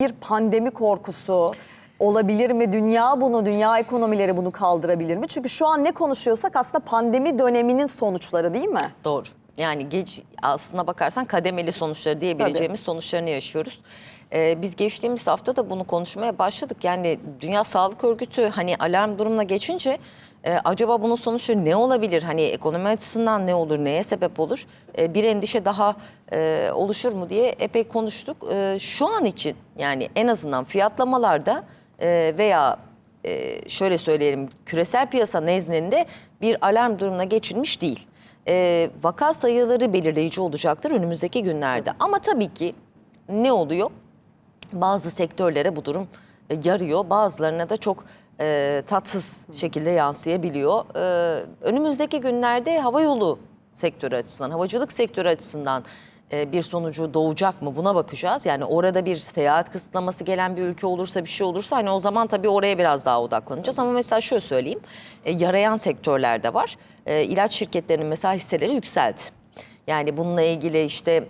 bir pandemi korkusu olabilir mi? Dünya bunu, dünya ekonomileri bunu kaldırabilir mi? Çünkü şu an ne konuşuyorsak aslında pandemi döneminin sonuçları değil mi? Doğru. Yani geç aslına bakarsan kademeli sonuçları diyebileceğimiz sonuçlarını yaşıyoruz. Ee, biz geçtiğimiz hafta da bunu konuşmaya başladık. Yani Dünya Sağlık Örgütü hani alarm durumuna geçince e, acaba bunun sonuçları ne olabilir? Hani ekonomi açısından ne olur, neye sebep olur? E, bir endişe daha e, oluşur mu diye epey konuştuk. E, şu an için yani en azından fiyatlamalarda e, veya e, şöyle söyleyelim küresel piyasa nezdinde bir alarm durumuna geçilmiş değil. E, vaka sayıları belirleyici olacaktır önümüzdeki günlerde. Ama tabii ki ne oluyor? Bazı sektörlere bu durum e, yarıyor. Bazılarına da çok e, tatsız şekilde yansıyabiliyor. E, önümüzdeki günlerde havayolu sektörü açısından, havacılık sektörü açısından e, bir sonucu doğacak mı buna bakacağız. Yani orada bir seyahat kısıtlaması gelen bir ülke olursa bir şey olursa hani o zaman tabii oraya biraz daha odaklanacağız. Ama mesela şöyle söyleyeyim e, yarayan sektörler de var. E, ilaç şirketlerinin mesela hisseleri yükseldi. Yani bununla ilgili işte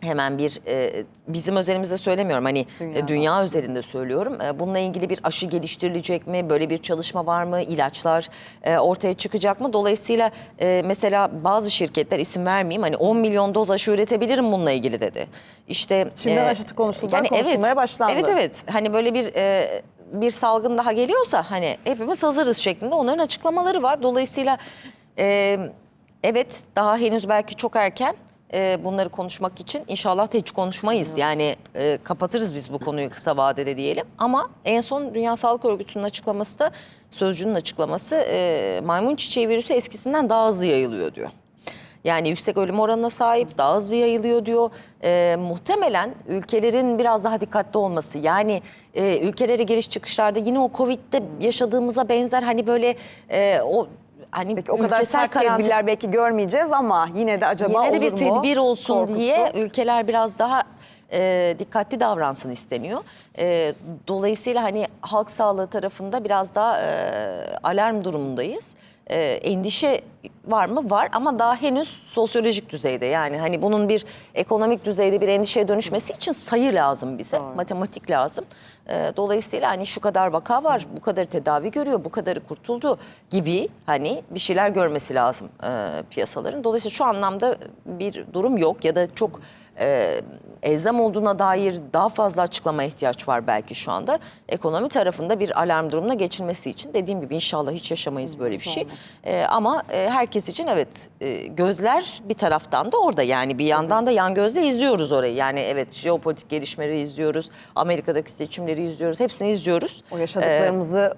hemen bir e, bizim özelimizde söylemiyorum hani e, dünya özelinde söylüyorum. E, bununla ilgili bir aşı geliştirilecek mi? Böyle bir çalışma var mı? İlaçlar e, ortaya çıkacak mı? Dolayısıyla e, mesela bazı şirketler isim vermeyeyim hani 10 milyon doz aşı üretebilirim bununla ilgili dedi. İşte Şimdiden aşı konusunda konuşulmaya evet, başlandı. Evet evet hani böyle bir e, bir salgın daha geliyorsa hani hepimiz hazırız şeklinde onların açıklamaları var. Dolayısıyla e, evet daha henüz belki çok erken e, bunları konuşmak için inşallah da hiç konuşmayız. Yani e, kapatırız biz bu konuyu kısa vadede diyelim. Ama en son Dünya Sağlık Örgütü'nün açıklaması da sözcünün açıklaması e, maymun çiçeği virüsü eskisinden daha hızlı yayılıyor diyor. Yani yüksek ölüm oranına sahip, daha hızlı yayılıyor diyor. Ee, muhtemelen ülkelerin biraz daha dikkatli olması. Yani e, ülkelere giriş çıkışlarda yine o Covid'de yaşadığımıza benzer hani böyle e, o hani Peki o kadar ülkesel sert karantina- tedbirler belki görmeyeceğiz ama yine de acaba Yine de olur bir mu? tedbir olsun korkusu? diye ülkeler biraz daha e, dikkatli davransın isteniyor. E, dolayısıyla hani halk sağlığı tarafında biraz daha e, alarm durumundayız. E, endişe var mı? Var ama daha henüz sosyolojik düzeyde. Yani hani bunun bir ekonomik düzeyde bir endişeye dönüşmesi için sayı lazım bize. Doğru. Matematik lazım. E, dolayısıyla hani şu kadar vaka var, bu kadar tedavi görüyor, bu kadarı kurtuldu gibi hani bir şeyler görmesi lazım e, piyasaların. Dolayısıyla şu anlamda bir durum yok ya da çok e, elzem olduğuna dair daha fazla açıklama ihtiyaç var belki şu anda. Ekonomi tarafında bir alarm durumuna geçilmesi için dediğim gibi inşallah hiç yaşamayız böyle bir şey. E, ama e, herkes için evet e, gözler bir taraftan da orada yani bir yandan da yan gözle izliyoruz orayı. Yani evet jeopolitik gelişmeleri izliyoruz, Amerika'daki seçimleri izliyoruz, hepsini izliyoruz. O yaşadıklarımızı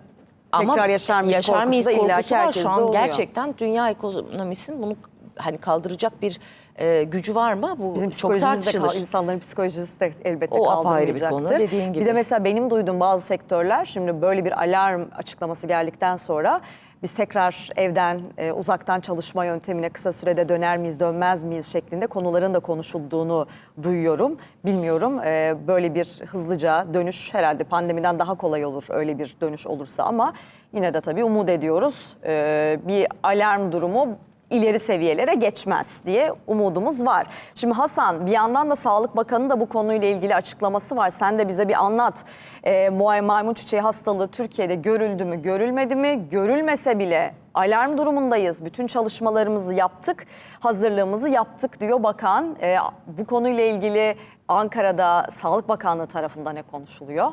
Ama tekrar yaşar mıyız korkusu da korkusu var. herkeste Şu an oluyor. gerçekten dünya ekonomisinin bunu hani kaldıracak bir e, gücü var mı? Bu Bizim çok psikolojimiz de tartışılır. kal- insanların psikolojisi de elbette O apayrı bir kaldırmayacaktır. konu, dediğin Bir gibi. de mesela benim duyduğum bazı sektörler şimdi böyle bir alarm açıklaması geldikten sonra biz tekrar evden e, uzaktan çalışma yöntemine kısa sürede döner miyiz dönmez miyiz şeklinde konuların da konuşulduğunu duyuyorum. Bilmiyorum e, böyle bir hızlıca dönüş herhalde pandemiden daha kolay olur öyle bir dönüş olursa ama yine de tabii umut ediyoruz. E, bir alarm durumu ileri seviyelere geçmez diye umudumuz var. Şimdi Hasan bir yandan da Sağlık Bakanı da bu konuyla ilgili açıklaması var. Sen de bize bir anlat. Muay maymun çiçeği hastalığı Türkiye'de görüldü mü görülmedi mi? Görülmese bile alarm durumundayız. Bütün çalışmalarımızı yaptık, hazırlığımızı yaptık diyor bakan. Ee, bu konuyla ilgili Ankara'da Sağlık Bakanlığı tarafından ne konuşuluyor?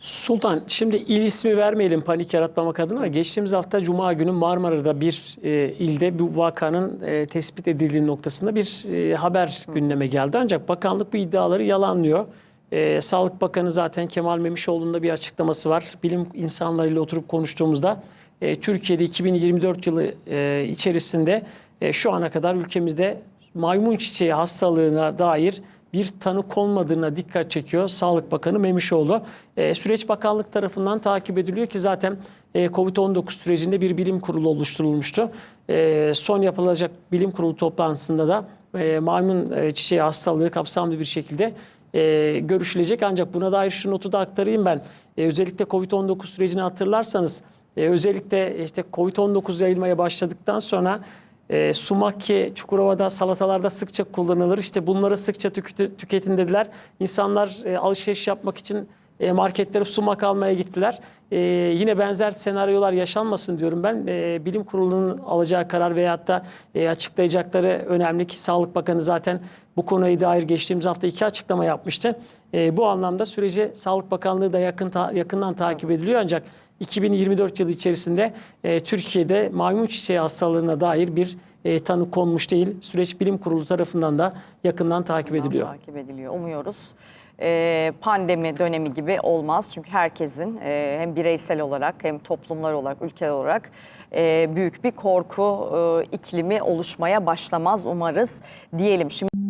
Sultan, şimdi il ismi vermeyelim panik yaratmamak adına. Geçtiğimiz hafta Cuma günü Marmara'da bir e, ilde bu vakanın e, tespit edildiği noktasında bir e, haber gündeme geldi. Ancak bakanlık bu iddiaları yalanlıyor. E, Sağlık Bakanı zaten Kemal Memişoğlu'nun da bir açıklaması var. Bilim insanlarıyla oturup konuştuğumuzda e, Türkiye'de 2024 yılı e, içerisinde e, şu ana kadar ülkemizde maymun çiçeği hastalığına dair bir tanı konmadığına dikkat çekiyor Sağlık Bakanı Memişoğlu. E, süreç bakanlık tarafından takip ediliyor ki zaten e, Covid-19 sürecinde bir bilim kurulu oluşturulmuştu. E, son yapılacak bilim kurulu toplantısında da e, maymun e, çiçeği hastalığı kapsamlı bir şekilde e, görüşülecek. Ancak buna dair şu notu da aktarayım ben. E, özellikle Covid-19 sürecini hatırlarsanız e, özellikle işte Covid-19 yayılmaya başladıktan sonra E, sumak ki Çukurova'da salatalarda sıkça kullanılır. İşte bunları sıkça tüketi- tüketin dediler. İnsanlar e, alışveriş yapmak için e, marketlere sumak almaya gittiler. E, yine benzer senaryolar yaşanmasın diyorum ben. E, bilim kurulunun alacağı karar veyahut da e, açıklayacakları önemli ki Sağlık Bakanı zaten bu konuya dair geçtiğimiz hafta iki açıklama yapmıştı. E, bu anlamda süreci Sağlık Bakanlığı da yakın ta- yakından takip ediliyor ancak 2024 yılı içerisinde e, Türkiye'de maymun çiçeği hastalığına dair bir e, tanı konmuş değil. Süreç bilim kurulu tarafından da yakından takip ediliyor. Takip ediliyor. Umuyoruz e, pandemi dönemi gibi olmaz. Çünkü herkesin e, hem bireysel olarak hem toplumlar olarak, ülkeler olarak e, büyük bir korku e, iklimi oluşmaya başlamaz umarız diyelim. Şimdi